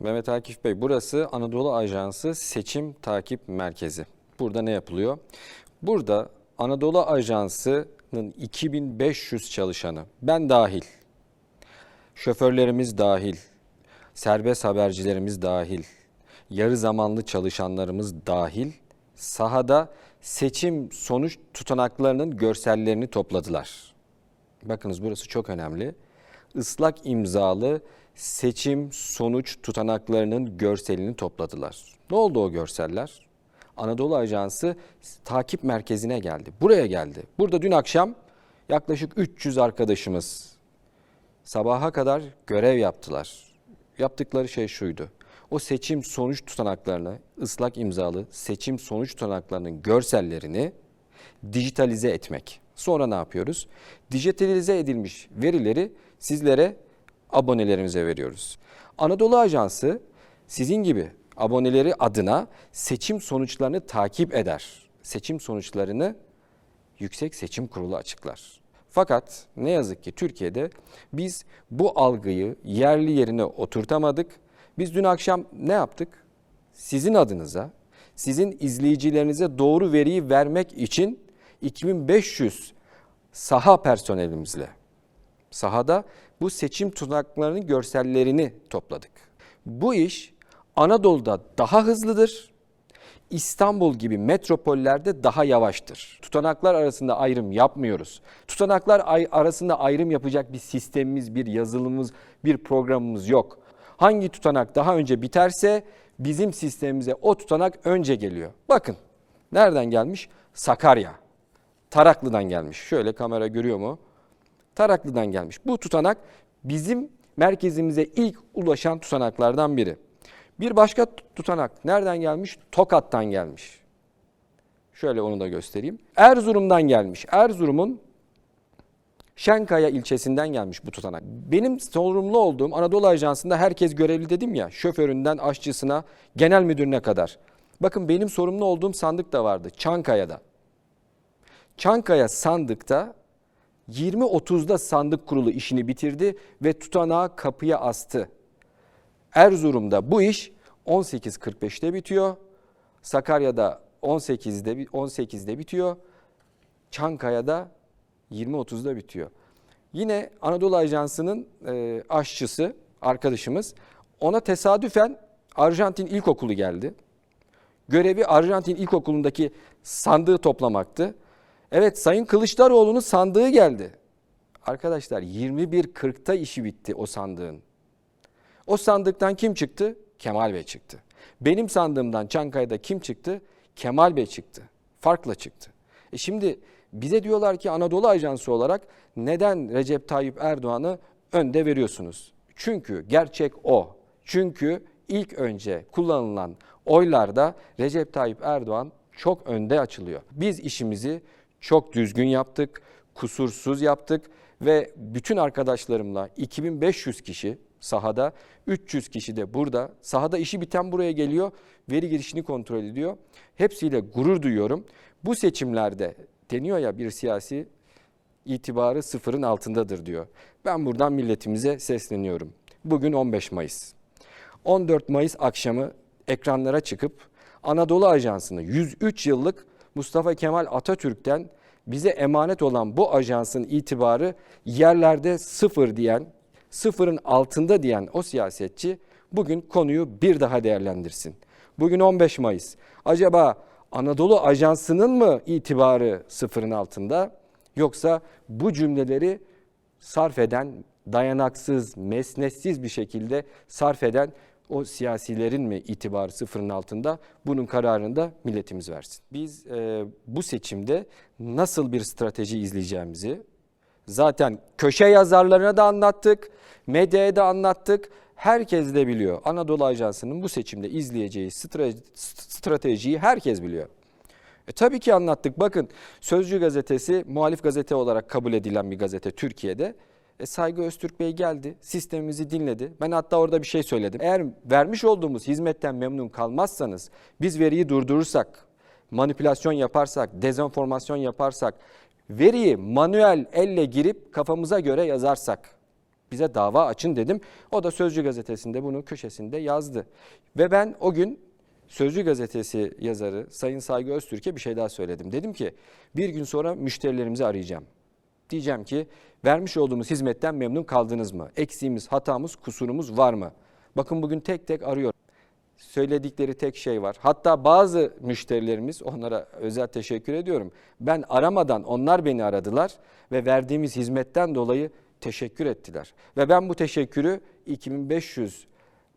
Mehmet Akif Bey burası Anadolu Ajansı Seçim Takip Merkezi. Burada ne yapılıyor? Burada Anadolu Ajansı'nın 2500 çalışanı, ben dahil, şoförlerimiz dahil, serbest habercilerimiz dahil, yarı zamanlı çalışanlarımız dahil sahada seçim sonuç tutanaklarının görsellerini topladılar. Bakınız burası çok önemli. Islak imzalı seçim sonuç tutanaklarının görselini topladılar. Ne oldu o görseller? Anadolu Ajansı takip merkezine geldi. Buraya geldi. Burada dün akşam yaklaşık 300 arkadaşımız sabaha kadar görev yaptılar. Yaptıkları şey şuydu. O seçim sonuç tutanaklarını, ıslak imzalı seçim sonuç tutanaklarının görsellerini dijitalize etmek. Sonra ne yapıyoruz? Dijitalize edilmiş verileri sizlere abonelerimize veriyoruz. Anadolu Ajansı sizin gibi aboneleri adına seçim sonuçlarını takip eder. Seçim sonuçlarını Yüksek Seçim Kurulu açıklar. Fakat ne yazık ki Türkiye'de biz bu algıyı yerli yerine oturtamadık. Biz dün akşam ne yaptık? Sizin adınıza, sizin izleyicilerinize doğru veriyi vermek için 2500 saha personelimizle sahada bu seçim tutanaklarının görsellerini topladık. Bu iş Anadolu'da daha hızlıdır. İstanbul gibi metropollerde daha yavaştır. Tutanaklar arasında ayrım yapmıyoruz. Tutanaklar arasında ayrım yapacak bir sistemimiz, bir yazılımımız, bir programımız yok. Hangi tutanak daha önce biterse bizim sistemimize o tutanak önce geliyor. Bakın nereden gelmiş? Sakarya. Taraklı'dan gelmiş. Şöyle kamera görüyor mu? Taraklı'dan gelmiş. Bu tutanak bizim merkezimize ilk ulaşan tutanaklardan biri. Bir başka tutanak nereden gelmiş? Tokat'tan gelmiş. Şöyle onu da göstereyim. Erzurum'dan gelmiş. Erzurum'un Şenkaya ilçesinden gelmiş bu tutanak. Benim sorumlu olduğum Anadolu Ajansı'nda herkes görevli dedim ya. Şoföründen aşçısına, genel müdürüne kadar. Bakın benim sorumlu olduğum sandık da vardı. Çankaya'da. Çankaya sandıkta 20.30'da sandık kurulu işini bitirdi ve tutanağı kapıya astı. Erzurum'da bu iş 18.45'te bitiyor. Sakarya'da 18'de 18'de bitiyor. Çankaya'da 20.30'da bitiyor. Yine Anadolu Ajansı'nın e, aşçısı arkadaşımız ona tesadüfen Arjantin İlkokulu geldi. Görevi Arjantin İlkokulu'ndaki sandığı toplamaktı. Evet Sayın Kılıçdaroğlu'nun sandığı geldi. Arkadaşlar 21.40'ta işi bitti o sandığın. O sandıktan kim çıktı? Kemal Bey çıktı. Benim sandığımdan Çankaya'da kim çıktı? Kemal Bey çıktı. Farkla çıktı. E şimdi bize diyorlar ki Anadolu Ajansı olarak neden Recep Tayyip Erdoğan'ı önde veriyorsunuz? Çünkü gerçek o. Çünkü ilk önce kullanılan oylarda Recep Tayyip Erdoğan çok önde açılıyor. Biz işimizi çok düzgün yaptık, kusursuz yaptık ve bütün arkadaşlarımla 2500 kişi sahada, 300 kişi de burada. Sahada işi biten buraya geliyor, veri girişini kontrol ediyor. Hepsiyle gurur duyuyorum. Bu seçimlerde deniyor ya bir siyasi itibarı sıfırın altındadır diyor. Ben buradan milletimize sesleniyorum. Bugün 15 Mayıs. 14 Mayıs akşamı ekranlara çıkıp Anadolu Ajansı'nı 103 yıllık Mustafa Kemal Atatürk'ten bize emanet olan bu ajansın itibarı yerlerde sıfır diyen, sıfırın altında diyen o siyasetçi bugün konuyu bir daha değerlendirsin. Bugün 15 Mayıs. Acaba Anadolu Ajansı'nın mı itibarı sıfırın altında yoksa bu cümleleri sarf eden, dayanaksız, mesnetsiz bir şekilde sarf eden o siyasilerin mi itibarı sıfırın altında? Bunun kararını da milletimiz versin. Biz e, bu seçimde nasıl bir strateji izleyeceğimizi zaten köşe yazarlarına da anlattık, medyaya da anlattık. Herkes de biliyor. Anadolu Ajansı'nın bu seçimde izleyeceği stratejiyi herkes biliyor. E tabii ki anlattık. Bakın Sözcü gazetesi muhalif gazete olarak kabul edilen bir gazete Türkiye'de. E, Saygı Öztürk Bey geldi, sistemimizi dinledi. Ben hatta orada bir şey söyledim. Eğer vermiş olduğumuz hizmetten memnun kalmazsanız, biz veriyi durdurursak, manipülasyon yaparsak, dezenformasyon yaparsak, veriyi manuel elle girip kafamıza göre yazarsak, Bize dava açın dedim. O da Sözcü gazetesinde bunu köşesinde yazdı. Ve ben o gün Sözcü gazetesi yazarı Sayın Saygı Öztürk'e bir şey daha söyledim. Dedim ki bir gün sonra müşterilerimizi arayacağım. Diyeceğim ki vermiş olduğumuz hizmetten memnun kaldınız mı? Eksiğimiz, hatamız, kusurumuz var mı? Bakın bugün tek tek arıyor. Söyledikleri tek şey var. Hatta bazı müşterilerimiz onlara özel teşekkür ediyorum. Ben aramadan onlar beni aradılar ve verdiğimiz hizmetten dolayı teşekkür ettiler. Ve ben bu teşekkürü 2500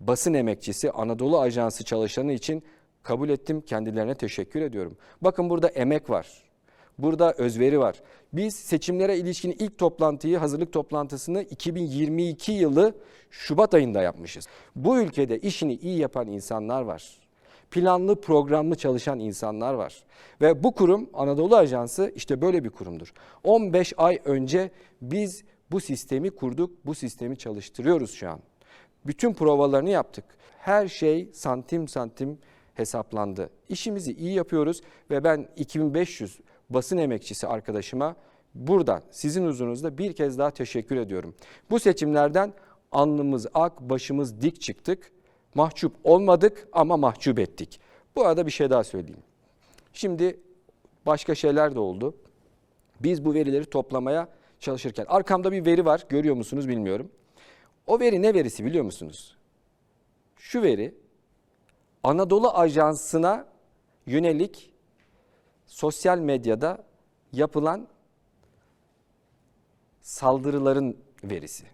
basın emekçisi Anadolu Ajansı çalışanı için kabul ettim. Kendilerine teşekkür ediyorum. Bakın burada emek var. Burada özveri var. Biz seçimlere ilişkin ilk toplantıyı, hazırlık toplantısını 2022 yılı Şubat ayında yapmışız. Bu ülkede işini iyi yapan insanlar var. Planlı, programlı çalışan insanlar var. Ve bu kurum Anadolu Ajansı işte böyle bir kurumdur. 15 ay önce biz bu sistemi kurduk, bu sistemi çalıştırıyoruz şu an. Bütün provalarını yaptık. Her şey santim santim hesaplandı. İşimizi iyi yapıyoruz ve ben 2500 basın emekçisi arkadaşıma buradan sizin huzurunuzda bir kez daha teşekkür ediyorum. Bu seçimlerden alnımız ak, başımız dik çıktık. Mahcup olmadık ama mahcup ettik. Bu arada bir şey daha söyleyeyim. Şimdi başka şeyler de oldu. Biz bu verileri toplamaya çalışırken arkamda bir veri var. Görüyor musunuz bilmiyorum. O veri ne verisi biliyor musunuz? Şu veri Anadolu Ajansı'na yönelik sosyal medyada yapılan saldırıların verisi.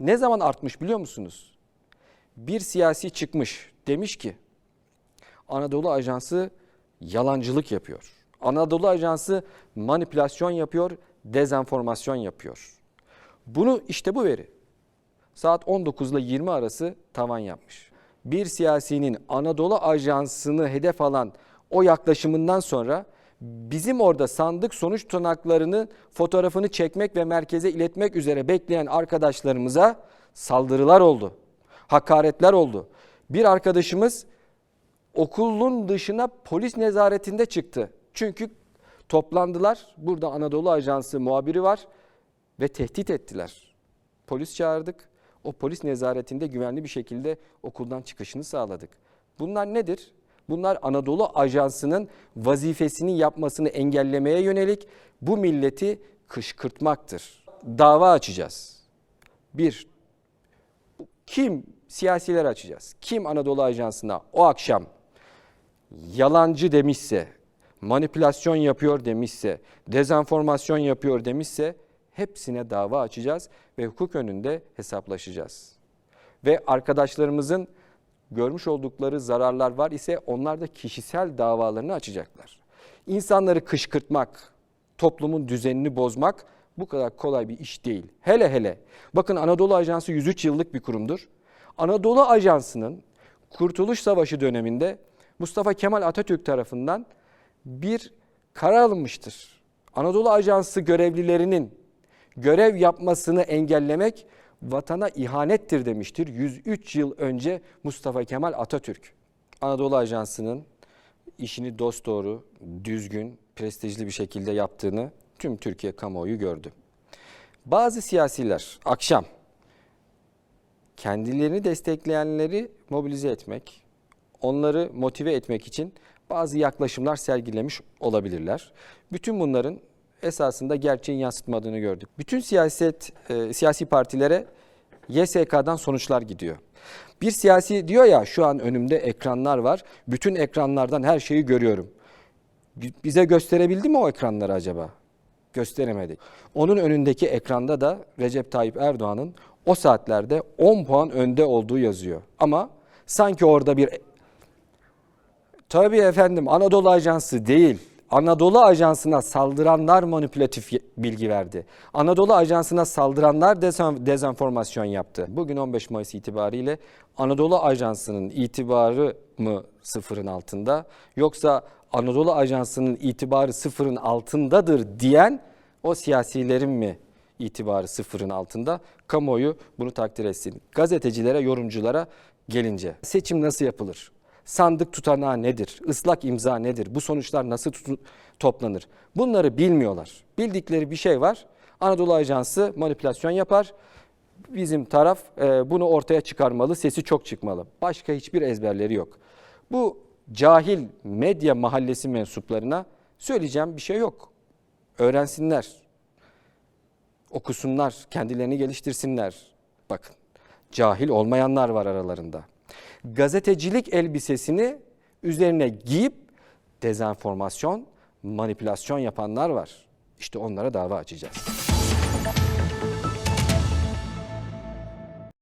Ne zaman artmış biliyor musunuz? Bir siyasi çıkmış demiş ki Anadolu Ajansı yalancılık yapıyor. Anadolu Ajansı manipülasyon yapıyor, dezenformasyon yapıyor. Bunu işte bu veri. Saat 19 ile 20 arası tavan yapmış. Bir siyasinin Anadolu Ajansı'nı hedef alan o yaklaşımından sonra bizim orada sandık sonuç tutanaklarını fotoğrafını çekmek ve merkeze iletmek üzere bekleyen arkadaşlarımıza saldırılar oldu. Hakaretler oldu. Bir arkadaşımız okulun dışına polis nezaretinde çıktı. Çünkü toplandılar. Burada Anadolu Ajansı muhabiri var ve tehdit ettiler. Polis çağırdık. O polis nezaretinde güvenli bir şekilde okuldan çıkışını sağladık. Bunlar nedir? Bunlar Anadolu Ajansı'nın vazifesini yapmasını engellemeye yönelik bu milleti kışkırtmaktır. Dava açacağız. Bir, kim siyasiler açacağız? Kim Anadolu Ajansı'na o akşam yalancı demişse, manipülasyon yapıyor demişse, dezenformasyon yapıyor demişse hepsine dava açacağız ve hukuk önünde hesaplaşacağız. Ve arkadaşlarımızın görmüş oldukları zararlar var ise onlar da kişisel davalarını açacaklar. İnsanları kışkırtmak, toplumun düzenini bozmak bu kadar kolay bir iş değil. Hele hele bakın Anadolu Ajansı 103 yıllık bir kurumdur. Anadolu Ajansı'nın Kurtuluş Savaşı döneminde Mustafa Kemal Atatürk tarafından bir karar alınmıştır. Anadolu Ajansı görevlilerinin görev yapmasını engellemek vatana ihanettir demiştir 103 yıl önce Mustafa Kemal Atatürk. Anadolu Ajansı'nın işini dosdoğru, düzgün, prestijli bir şekilde yaptığını tüm Türkiye kamuoyu gördü. Bazı siyasiler akşam kendilerini destekleyenleri mobilize etmek, onları motive etmek için bazı yaklaşımlar sergilemiş olabilirler. Bütün bunların esasında gerçeğin yansıtmadığını gördük. Bütün siyaset e, siyasi partilere YSK'dan sonuçlar gidiyor. Bir siyasi diyor ya şu an önümde ekranlar var. Bütün ekranlardan her şeyi görüyorum. Bize gösterebildi mi o ekranları acaba? Gösteremedi. Onun önündeki ekranda da Recep Tayyip Erdoğan'ın o saatlerde 10 puan önde olduğu yazıyor. Ama sanki orada bir Tabii efendim Anadolu Ajansı değil. Anadolu Ajansı'na saldıranlar manipülatif bilgi verdi. Anadolu Ajansı'na saldıranlar dezenformasyon yaptı. Bugün 15 Mayıs itibariyle Anadolu Ajansı'nın itibarı mı sıfırın altında yoksa Anadolu Ajansı'nın itibarı sıfırın altındadır diyen o siyasilerin mi itibarı sıfırın altında? Kamuoyu bunu takdir etsin. Gazetecilere, yorumculara gelince seçim nasıl yapılır? Sandık tutanağı nedir? Islak imza nedir? Bu sonuçlar nasıl toplanır? Bunları bilmiyorlar. Bildikleri bir şey var. Anadolu Ajansı manipülasyon yapar. Bizim taraf e, bunu ortaya çıkarmalı, sesi çok çıkmalı. Başka hiçbir ezberleri yok. Bu cahil medya mahallesi mensuplarına söyleyeceğim bir şey yok. Öğrensinler, okusunlar, kendilerini geliştirsinler. Bakın, cahil olmayanlar var aralarında. Gazetecilik elbisesini üzerine giyip dezenformasyon, manipülasyon yapanlar var. İşte onlara dava açacağız.